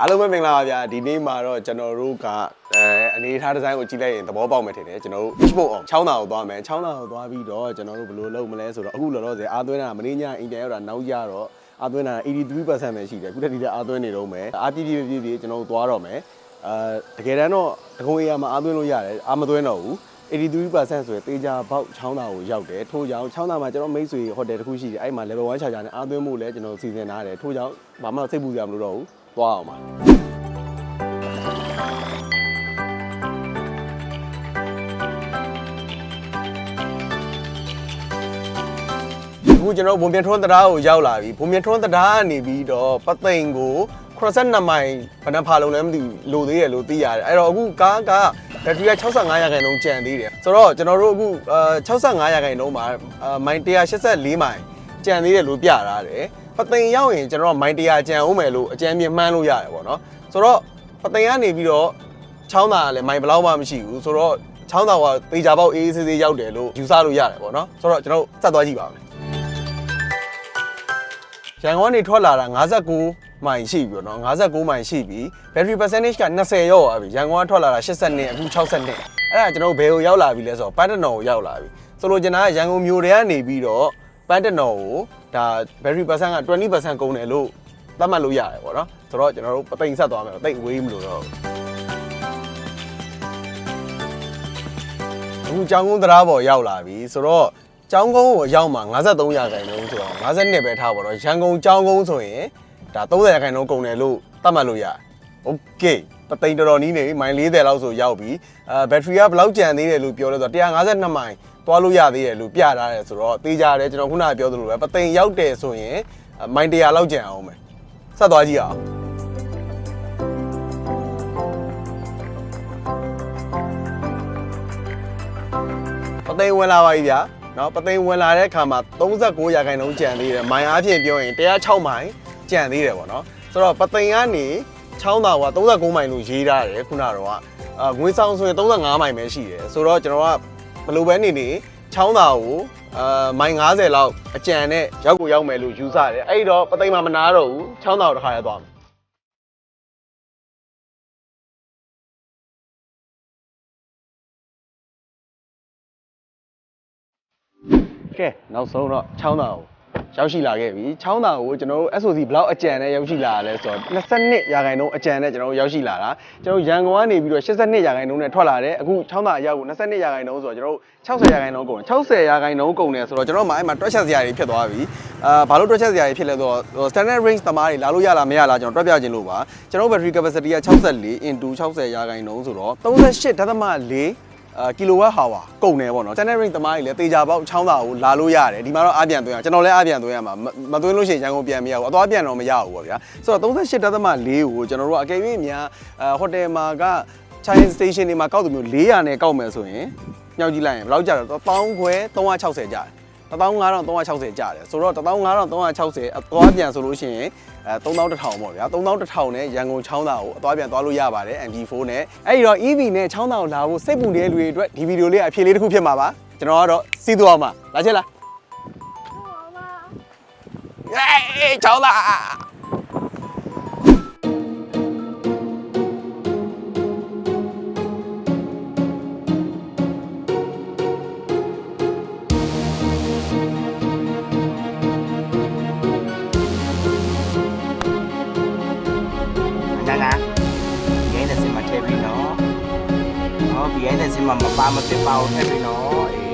အားလုံးပဲမင်္ဂလာပါဗျာဒီနေ့မှာတော့ကျွန်တော်တို့ကအဲအနေအထားဒီဇိုင်းကိုကြည့်လိုက်ရင်သဘောပေါက်မယ်ထင်တယ်ကျွန်တော်တို့ export on ချောင်းသာကိုသွားမယ်ချောင်းသာကိုသွားပြီးတော့ကျွန်တော်တို့ဘယ်လိုလုပ်မလဲဆိုတော့အခုလောလောဆယ်အားသွင်းတာမင်းညအိမ်ပြန်ရောက်တာနောက်ကြတော့အားသွင်းတာ83%ပဲရှိတယ်အခုတည်းဒီလည်းအားသွင်းနေတော့မယ်အားပြည့်ပြည့်ပြည့်ပြည့်ကျွန်တော်တို့သွားတော့မယ်အဲတကယ်တမ်းတော့တကုံအေးရမှာအားသွင်းလို့ရတယ်အားမသွင်းတော့ဘူး 83%ဆိုရင်တေးကြပေါက်ချောင်းသာကိုရောက်တယ်ထို့ကြောင့်ချောင်းသာမှာကျွန်တော်မိတ်ဆွေဟိုတယ်တစ်ခုရှိတယ်အဲ့မှာ level 1 charger နဲ့အားသွင်းမှုလည်းကျွန်တော်စီစဉ်ထားတယ်ထို့ကြောင့်ဘာမှစိတ်ပူစရာမလိုတော့ဘူးသွားအောင်ပါအခုကျွန်တော်ဘုံပြန်ထွန်းတရားကိုရောက်လာပြီဘုံပြန်ထွန်းတရားကနေပြီးတော့ပသိမ်ကို82မိုင်ဘယ်နှဖာလုံးလဲမသိဘူးလိုသေးတယ်လို့သိရတယ်အဲ့တော့အခုကားက ဘက်ထရီက65ရာခိုင်နှုန်းကျန်သေးတယ်ဆိုတော့ကျွန်တော်တို့အခုအာ65ရာခိုင်နှုန်းမှာအာမိုင်184မိုင်ကျန်သေးတယ်လို့ပြထားတယ်ပသိမ်ရောက်ရင်ကျွန်တော်တို့မိုင်100ကျန်အောင်မယ်လို့အကြမ်းမြင်မှန်းလို့ရတယ်ပေါ့နော်ဆိုတော့ပသိမ်ကနေပြီးတော့ချောင်းသာကလည်းမိုင်ဘယ်လောက်မှမရှိဘူးဆိုတော့ချောင်းသာကတေချာပေါက်အေးအေးဆေးဆေးရောက်တယ်လို့ယူဆလို့ရတယ်ပေါ့နော်ဆိုတော့ကျွန်တော်တို့စက်သွားကြည့်ပါမယ်ရန်ကုန်ကနေထွက်လာတာ59 မိုင်ရှိပြီပေါ့နော်59မိုင်ရှိပြီ battery percentage က20ရောက်သွားပြီရန်ကုန်ကထွက်လာတာ80နဲ့အခု60နဲ့အဲ့ဒါကျွန်တော်တို့ဘယ်ကိုရောက်လာပြီလဲဆိုတော့ပန်းတနော်ကိုရောက်လာပြီဆိုလိုချင်တာကရန်ကုန်မြို့ထဲကနေပြီးတော့ပန်းတနော်ကိုဒါ battery percent က20%ကုန်တယ်လို့သတ်မှတ်လို့ရတယ်ပေါ့နော်ဆိုတော့ကျွန်တော်တို့ပသိမ်ဆက်သွားမယ်တိတ်ဝေးမလို့တော့အခုကြောင်းကုန်းတရားပေါ်ရောက်လာပြီဆိုတော့ကျောင်းကုန်းကိုအရောက်မှာ53ရာခိုင်နှုန်းဆိုတော့52ပဲထားပါတော့ရန်ကုန်ကျောင်းကုန်းဆိုရင် ဒါ30ရာခိုင်နှုန်းကုန်တယ်လို့သတ်မှတ်လို့ရတယ်။ Okay တသိန်းတော်တော်နီးနေပြီမိုင်40လောက်ဆိုရောက်ပြီအဲဘက်ထရီကဘယ်လောက်ကျန်သေးတယ်လို့ပြောလဲဆိုတော့152မိုင်သွားလို့ရသေးတယ်လို့ပြထားတယ်ဆိုတော့သိကြတယ်ကျွန်တော်ခုနကပြောသလိုပဲပသိမ်ရောက်တယ်ဆိုရင်မိုင်100လောက်ကျန်အောင်ပဲဆက်သွားကြည့်အောင်ပသိမ်ဝင်လာပါပြီဗျာနော်ပသိမ်ဝင်လာတဲ့အခါမှာ39ရာခိုင်နှုန်းကျန်သေးတယ်မိုင်အားဖြင့်ပြောရင်106မိုင် ကျန်သေးတယ်ပေါ့နော်ဆိုတော့ပသိမ်ကနေချောင်းသာက39မိုင်လို့ရေးထားတယ်ခုနကတော့အာငွေဆောင်ဆိုရင်35မိုင်ပဲရှိတယ်ဆိုတော့ကျွန်တော်ကဘယ်လိုပဲနေနေချောင်းသာကိုအာမိုင်90လောက်အကြံနဲ့ရောက်ကိုရောက်မယ်လို့ယူဆတယ်အဲ့ဒီတော့ပသိမ်မှာမနာတော့ဘူးချောင်းသာကိုတစ်ခါရသွားမယ်ကဲနောက်ဆုံးတော့ချောင်းသာကို ရောက်ရှိလာခဲ့ပြီချောင်းသာကိုကျွန်တော်တို့ SOC ဘလောက်အကြံနဲ့ရောက်ရှိလာရလဲဆိုတော့22ရာခိုင်နှုန်းအကြံနဲ့ကျွန်တော်တို့ရောက်ရှိလာတာကျွန်တော်တို့ရန်ကုန်ကနေပြီးတော့82ရာခိုင်နှုန်းနဲ့ထွက်လာတယ်အခုချောင်းသာအရောက်ကို22ရာခိုင်နှုန်းဆိုတော့ကျွန်တော်တို့60ရာခိုင်နှုန်းကုန်တယ်60ရာခိုင်နှုန်းကုန်တယ်ဆိုတော့ကျွန်တော်တို့မှအဲ့မှာတွက်ချက်စရာတွေဖြစ်သွားပြီအာဘာလို့တွက်ချက်စရာတွေဖြစ်လဲဆိုတော့ standard range သမားတွေလာလို့ရလားမရလားကျွန်တော်တွက်ပြခြင်းလို့ပါကျွန်တော်တို့ battery capacity က64 into 60ရာခိုင်နှုန်းဆိုတော့38.4အာ ကီလိုဝတ်ဟာဝါကုန်တယ်ပေါ့နော် standard range တမားကြီးလည်းတေချာပေါက်ချောင်းသာကိုလာလို့ရတယ်ဒီမှာတော့အပြန်သွင်းရကျွန်တော်လည်းအပြန်သွင်းရမှာမမသွင်းလို့ရှိရင်ရန်ကုန်ပြန်မရဘူးအသွားပြန်တော့မရဘူးပေါ့ဗျာဆိုတော့38.4ကိုကျွန်တော်တို့ကအကယ်၍များအဲဟိုတယ်မှာက China station တွေမှာကောက်သူမျိုး400နဲ့ကောက်မယ်ဆိုရင်ညောက်ကြည့်လိုက်ရင်ဘယ်လောက်ကျတော့1000ခွဲ360ကျတယ် 15360ကျတယ်ဆိုတော့15360အသွားပြန်ဆိုလို့ရှိရင်အဲ3100ပေါ့ဗျာ3100နဲ့ရန်ကုန်ချောင်းသာကိုအသွားပြန်သွားလို့ရပါတယ် MG4 နဲ့အဲ့ဒီတော့ EV နဲ့ချောင်းသာကိုလာဖို့စိတ်ပူနေတဲ့လူတွေအတွက်ဒီဗီဒီယိုလေးကအဖြေလေးတစ်ခုဖြစ်မှာပါကျွန်တော်ကတော့စီးသွားမှာလာချက်လားအေးချောင်းသာ behind the scene မှာထည့်